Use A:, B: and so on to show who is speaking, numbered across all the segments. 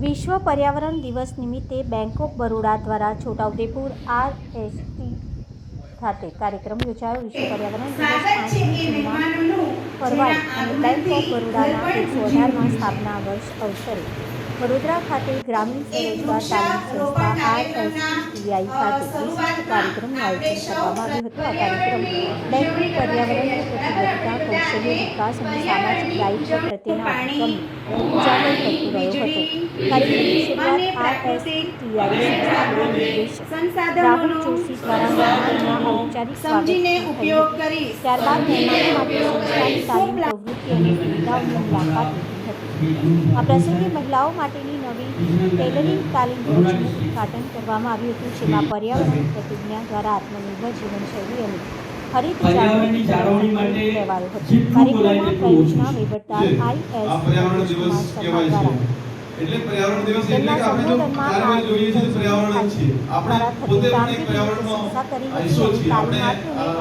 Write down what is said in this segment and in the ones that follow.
A: વિશ્વ પર્યાવરણ દિવસ નિમિત્તે બેંક ઓફ બરોડા દ્વારા છોટાઉદેપુર આર એસ ખાતે કાર્યક્રમ યોજાયો. વિશ્વ પર્યાવરણ દિવસ
B: જેના
A: અને બેંક ઓફ બરોડાના એકસો અઢારમાં સ્થાપના વર્ષ અવસરે વડોદરા ખાતે ગ્રામીણ સ્વરોજગાર તાલીમ સંસ્થા આરએસટીઆઈ ખાતે વિશિષ્ટ કાર્યક્રમનું આયોજન કરવામાં આવ્યું હતું. આ કાર્યક્રમ બેંકની પર્યાવરણની પ્રતિબદ્ધતા કૌશલ્ય વિકાસ અને સામાજિક દાયિત્વ પ્રત્યેના અભિગમ ઉજાગર કરતો રહ્યો હતો. કાર્યક્રમની શરૂઆત આરએસટીઆઈ સંસ્થાના નિર્દેશક રાહુલ જોશી દ્વારા
B: સમજીને ઉપયોગ કરી.
A: ત્યારબાદ મહેમાનો માટે સંસ્થાની તાલીમ પ્રવૃત્તિ અને સુવિધાઓની મુલાકાત હતી. આ પ્રસંગે મહિલાઓ માટેની નવી ટેલરિંગ તાલીમ બ્લોકનું ઉદ્ઘાટન કરવામાં આવ્યું હતું જેમાં પર્યાવરણ પ્રતિજ્ઞા દ્વારા આત્મનિર્ભર જીવનશૈલી અને હરિત
C: જાળવણી માટે
A: લેવાયો હતો. કાર્યક્રમમાં પ્રયોજના વહીવટદાર
C: છે.
A: આઈએસ
C: આ એટલે પર્યાવરણ દિવસ એટલે કે આપણે જો કાર્યવાહી જોઈએ છે પર્યાવરણ જ છે આપણે પોતે પણ એક પર્યાવરણનો હિસ્સો છીએ. આપણે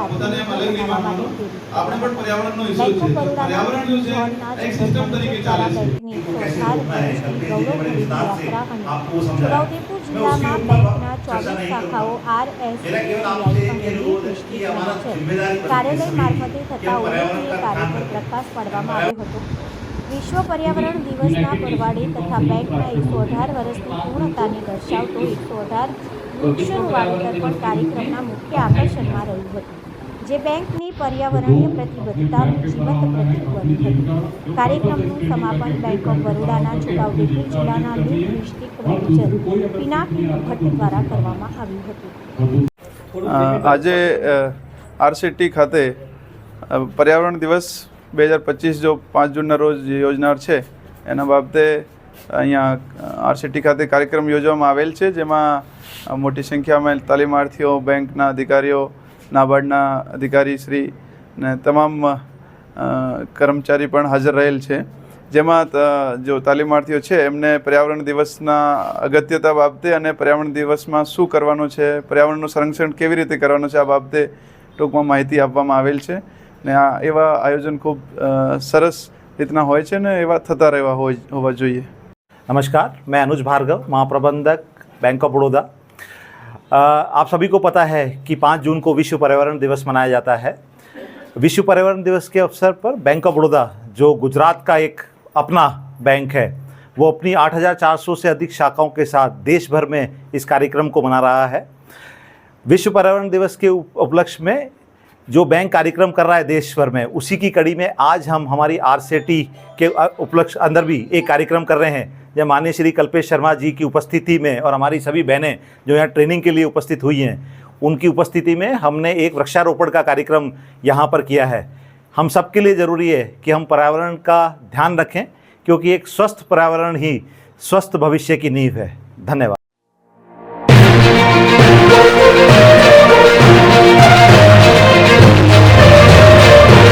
C: પોતાને એમ અલગ નહીં માનવાનું આપણે પણ પર્યાવરણનો હિસ્સો છીએ. પર્યાવરણ જો છે એક સિસ્ટમ તરીકે ચાલે છે.
A: ચોવીસ શાખાઓ આર એસ કાર્યાલય મારફતે થતા ઉલ્લેખનીય કાર્ય પ્રકાશ પાડવામાં આવ્યો હતો. વિશ્વ પર્યાવરણ દિવસના પરવાડે તથા બેંકના એકસો અઢાર વર્ષની પૂર્ણતાને દર્શાવતો એકસો અઢાર વૃક્ષોનું વાવેતર પણ કાર્યક્રમના મુખ્ય આકર્ષણમાં રહ્યું હતું, જે બેંકની પર્યાવરણીય પ્રતિબદ્ધતાનું જીવંત પ્રતીક બન્યું હતું કાર્યક્રમનું સમાપન બેંક ઓફ બરોડાના છોટાઉદેપુર જિલ્લાના lead district manager Pinaki Bhatt દ્વારા કરવામાં આવ્યું હતું.
D: આજે આરસીટી ખાતે પર્યાવરણ દિવસ બે હજાર પચીસ જો પાંચ જૂનના રોજ યોજનાર છે, એના બાબતે અહીંયા આરસીટી ખાતે કાર્યક્રમ યોજવામાં આવેલ છે, જેમાં મોટી સંખ્યામાં તાલીમાર્થીઓ બેંકના અધિકારીઓ, નાબાર્ડના અધિકારી શ્રી ને તમામ કર્મચારી પણ હાજર રહેલ છે. જેમાં જો તાલીમાર્થીઓ છે, એમને પર્યાવરણ દિવસના અગત્યતા બાબતે અને પર્યાવરણ દિવસમાં શું કરવાનું છે, પર્યાવરણનું સંરક્ષણ કેવી રીતે કરવાનું છે, આ બાબતે ટૂંકમાં માહિતી આપવામાં આવેલ છે. ને આ એવા આયોજન ખૂબ અ, સરસ રીતના હોય છે ને એવા થતા રહેવા હોય હોવા જોઈએ
E: नमस्कार मैं अनुज भार्गव महाप्रबंधक बैंक ऑफ बड़ौदा अ, आप सभी को पता है कि 5 जून को विश्व पर्यावरण दिवस मनाया जाता है विश्व पर्यावरण दिवस के अवसर पर बैंक ऑफ बड़ौदा जो गुजरात का एक अपना बैंक है वो अपनी 8,400 से अधिक शाखाओं के साथ देश भर में इस कार्यक्रम को मना रहा है विश्व पर्यावरण दिवस के उप- उपलक्ष्य में जो बैंक कार्यक्रम कर रहा है देश भर में, उसी की कड़ी में आज हम हमारी आरसीटी के उपलक्ष्य अंदर भी एक कार्यक्रम कर रहे हैं। जब माननीय श्री कल्पेश शर्मा जी की उपस्थिति में और हमारी सभी बहनें जो यहाँ ट्रेनिंग के लिए उपस्थित हुई हैं, उनकी उपस्थिति में हमने एक वृक्षारोपण का कार्यक्रम यहाँ पर किया है। हम सबके लिए ज़रूरी है कि हम पर्यावरण का ध्यान रखें, क्योंकि एक स्वस्थ पर्यावरण ही स्वस्थ भविष्य की नींव है। धन्यवाद।